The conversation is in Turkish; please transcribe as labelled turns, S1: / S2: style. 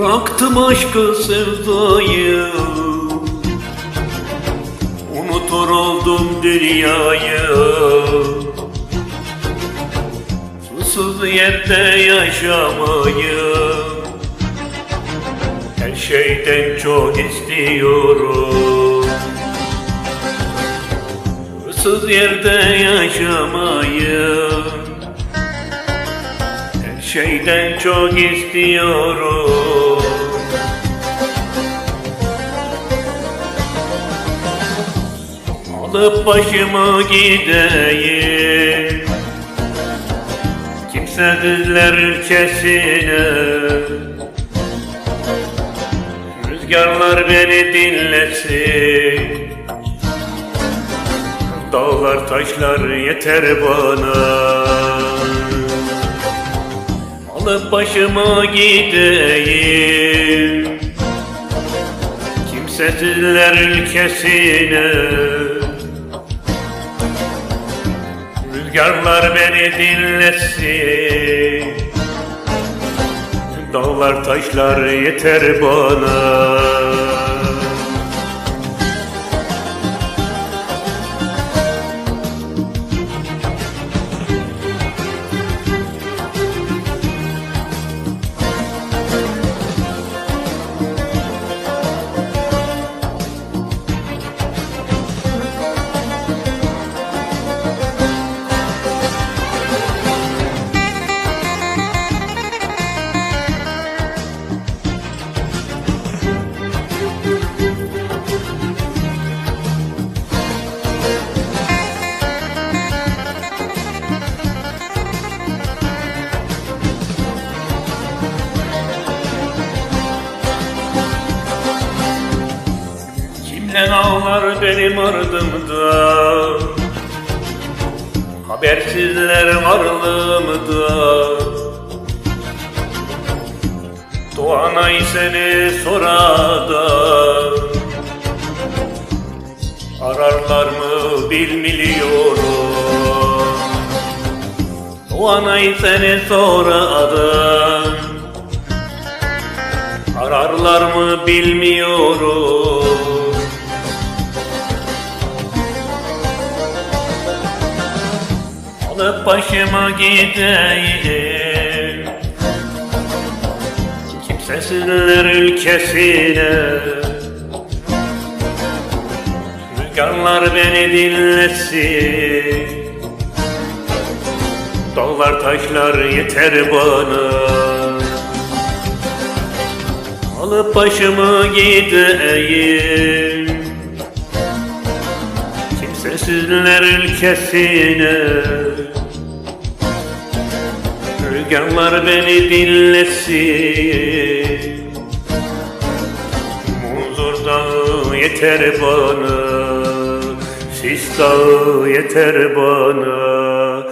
S1: Bıraktım aşkı sevdayı. Unutur oldum dünyayı. Susuz yerde yaşamayı. Her şeyden çok istiyorum. Issız yerde yaşamayı. Her şeyden çok istiyorum Alıp başımı gideyim. Kimsesizler ülkesine Rüzgarlar beni dinlesin. Dağlar taşlar yeter bana. Alıp başıma gideyim. Kimsesizler ülkesine Rüzgarlar beni dinlesin. Dağlar taşlar yeter bana Kimden ağlar benim ardımda. Habersizler varlığımda. Doğanay seni sorada. Ararlar mı bilmiyorum. Doğanay seni sorada. Ararlar mı bilmiyorum Alıp başıma gideyim. Kimsesizler ülkesine. Rüzgarlar beni dinlesin. Dağlar taşlar yeter bana. Alıp başımı gideyim. Kimsesizler ülkesine Rüzgarlar beni dinlesin. Muzur dağı yeter bana Sis dağı yeter bana